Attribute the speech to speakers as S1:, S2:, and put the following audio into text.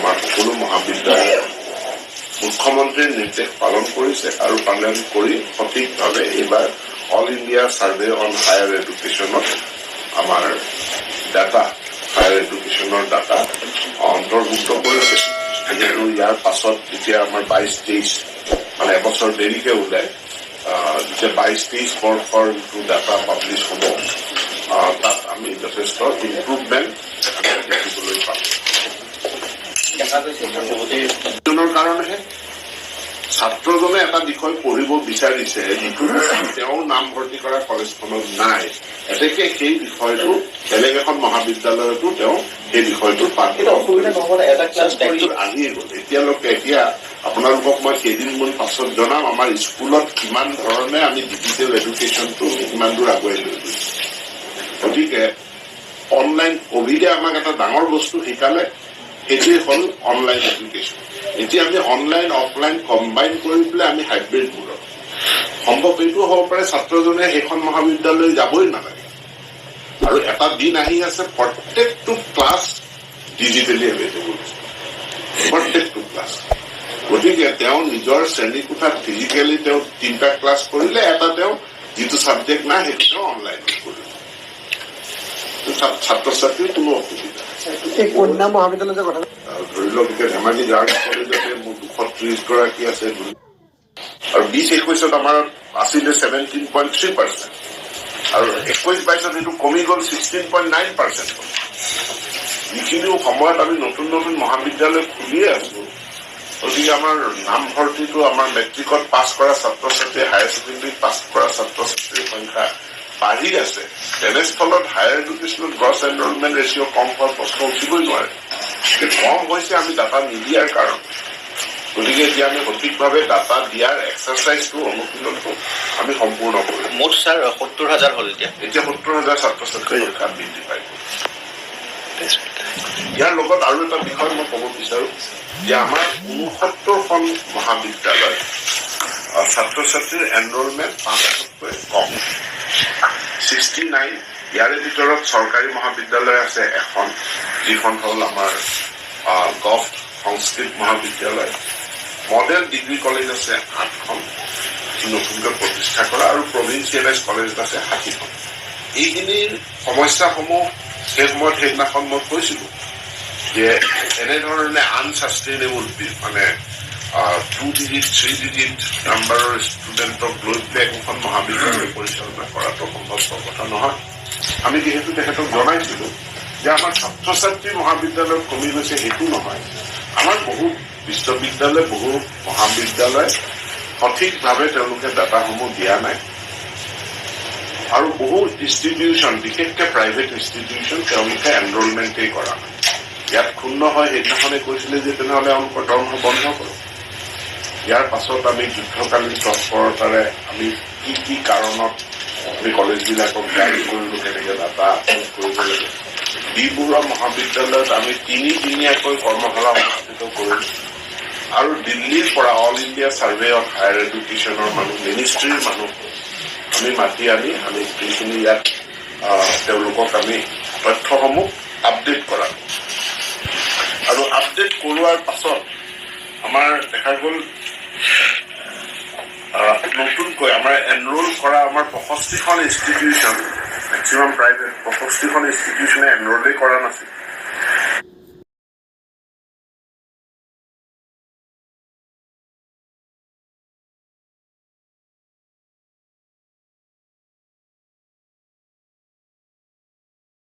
S1: সকলো মহাবিদ্যালয় মুখ্যমন্ত্ৰীৰ নিৰ্দেশ পালন কৰিছে আৰু পালন কৰি সঠিকভাৱে এইবাৰ All India survey on higher এডুকেশ্যনত আমাৰ ডাটা হায়াৰ এডুকেশ্যনৰ ডাটা অন্তৰ্ভুক্ত কৰিছে। যিহেতু ইয়াৰ পাছত যেতিয়া আমাৰ বাইছ তেইছ মানে এবছৰ দেৰিকে ওলায় যেতিয়া বাইছ তেইছ বৰ্ষৰ যিটো ডাটা পাব্লিছ হ'ব তাত আমি যথেষ্ট ইম্প্ৰুভমেণ্ট দেখিবলৈ পাম। ছাত্ৰজনে এটা বিষয় পঢ়িব বিচাৰিছে যিটো তেওঁৰ নাম ভৰ্তি কৰা কলেজখনত নাই। এতেকে সেই বিষয়টো বেলেগ এখন মহাবিদ্যালয়তো তেওঁ সেই বিষয়টো পাঠ গ'ল। এতিয়ালৈকে এতিয়া আপোনালোকক মই কেইদিনমান পাছত জনাম আমাৰ স্কুলত কিমান ধৰণে আমি ডিজিটেল এডুকেশ্যনটো কিমান দূৰ আগুৱাই লৈ গৈছো। গতিকে অনলাইন কভিডে আমাক এটা ডাঙৰ বস্তু শিকালে। সেইটোৱে হ'ল অনলাইন এডুকেশ্যন এতিয়া আমি অনলাইন অফলাইন কম্বাইন কৰি পেলাই আমি হাইব্ৰিড মোডত সম্ভৱ এইটো হ'ব পাৰে ছাত্ৰজনে সেইখন মহাবিদ্যালয় যাবই নালাগে। আৰু এটা দিন আহি আছে, প্ৰত্যেকটো ক্লাছ ডিজিটেলি এভেইলেবল প্ৰত্যেকটো ক্লাছ গতিকে তেওঁ নিজৰ শ্ৰেণীকোঠাত ফিজিকেলি তেওঁ তিনিটা ক্লাছ কৰিলে, এটা তেওঁ যিটো ছাবজেক্ট নাই, সেইটো তেওঁ অনলাইন ছাত্ৰ কোনো অসুবিধা।
S2: কন্যা মহাবিদ্যালয় কথা
S1: আৰু ধৰি লওক এতিয়া ধেমাজি গাৰ্লছ কলেজতে মোৰ দুশ ত্ৰিশ গৰাকী আছে আৰু বিশ একৈশত আমাৰ আছিলে ছেভেণ্টিন পইণ্ট থ্ৰী পাৰ্চেণ্ট আৰু একৈশ বাইশত এইটো কমি গ'ল ছিক্সটিন পইণ্ট নাইন পাৰ্চেণ্ট যিখিনি সময়ত আমি নতুন নতুন মহাবিদ্যালয় খুলিয়ে আছো। গতিকে আমাৰ নামভৰ্তিটো আমাৰ মেট্ৰিকত পাছ কৰা ছাত্ৰ ছাত্ৰী হায়াৰ ছেকেণ্ডেৰীত পাছ কৰা ছাত্ৰ ছাত্ৰীৰ সংখ্যা বাঢ়ি আছে। তেনেস্থলত হায়াৰ এডুকেশ্যনত গ্ৰছ এনৰলমেণ্ট ৰেচিঅ' কম হোৱাৰ প্ৰশ্ন উঠিবই নোৱাৰে। কম হৈছে আমি ডাটা নিদিয়াৰ কাৰণ। গতিকে এতিয়া আমি সঠিকভাৱে ডাটা দিয়াৰ এক্সাৰচাইজটো অনুশীলনটো আমি সম্পূৰ্ণ কৰিম
S3: মুঠ ছাৰ সত্তৰ হাজাৰ হ'ল এতিয়া।
S1: এতিয়া সত্তৰ হাজাৰ ছাত্ৰ ছাত্ৰীৰ সংখ্যা বৃদ্ধি পাই ইয়াৰ লগত আৰু এটা বিষয় মই ক'ব বিচাৰো যে আমাৰ ঊনসত্তৰখন মহাবিদ্যালয় ছাত্ৰ ছাত্ৰীৰ এনৰলমেণ্ট পাঁচতকৈ কম। ছিক্সটি নাইন ইয়াৰে ভিতৰত চৰকাৰী মহাবিদ্যালয় আছে এখন, যিখন হ'ল আমাৰ গভ সংস্কৃত মহাবিদ্যালয়। মডেল ডিগ্ৰী কলেজ আছে আঠখন নতুনকৈ প্ৰতিষ্ঠা কৰা আৰু প্ৰভিন্সিয়েলাইজ কলেজ আছে ষাঠিখন। এইখিনিৰ সমস্যাসমূহ সেই সময়ত সেইদিনাখন মই কৈছিলো যে এনেধৰণে আনচাষ্টেইনেবল মানে টু ডিজিট থ্ৰী ডিজিট নাম্বাৰৰ ষ্টুডেণ্টক লৈ পেলাই একোখন মহাবিদ্যালয় পৰিচালনা কৰাটো সম্ভৱপৰ কথা নহয়। আমি যিহেতু তেখেতক জনাইছিলো যে আমাৰ ছাত্ৰ ছাত্ৰী মহাবিদ্যালয়ত কমি গৈছে সেইটো নহয়। আমাৰ বহু বিশ্ববিদ্যালয়, বহু মহাবিদ্যালয় সঠিকভাৱে তেওঁলোকে ডাটাসমূহ দিয়া নাই। আৰু বহু ইনষ্টিটিউশ্যন বিশেষকৈ প্ৰাইভেট ইনষ্টিটিউশ্যন তেওঁলোকে এনৰলমেণ্টেই কৰা নাই। ইয়াত ক্ষুণ্ণ হয় সেইদিনাখনে কৈছিলে যে তেনেহ'লে তেওঁলোকৰ দৰমহা বন্ধ কৰক। ইয়াৰ পাছত আমি যুদ্ধকালীন তৎপৰতাৰে আমি কি কি কাৰণত আমি কলেজবিলাকক গাইড কৰিলো, কেনেকে ডাটা কৰিব লাগে ডিব্ৰুগড় মহাবিদ্যালয়ত আমি তিনিদিনীয়াকৈ কৰ্মশালা অনুষ্ঠিত কৰিলো। আৰু দিল্লীৰ পৰা All India survey of higher এডুকেশ্যনৰ মানুহ মিনিষ্ট্ৰীৰ মানুহ আমি মাতি আনি, আমি যিখিনি ইয়াত তেওঁলোকক আমি তথ্যসমূহ আপডেট কৰা আৰু আপডেট কৰোৱাৰ পাছত আমাৰ দেখা গ'ল নতুনকৈ আমাৰ এনৰোল কৰা আমাৰ পঁয়ষষ্ঠিখন ইনষ্টিটিউশ্যন মেক্সিমাম প্ৰাইভেট পঁয়ষষ্ঠিখন ইনষ্টিটিউশ্যনে এনৰোলেই কৰা নাছিল।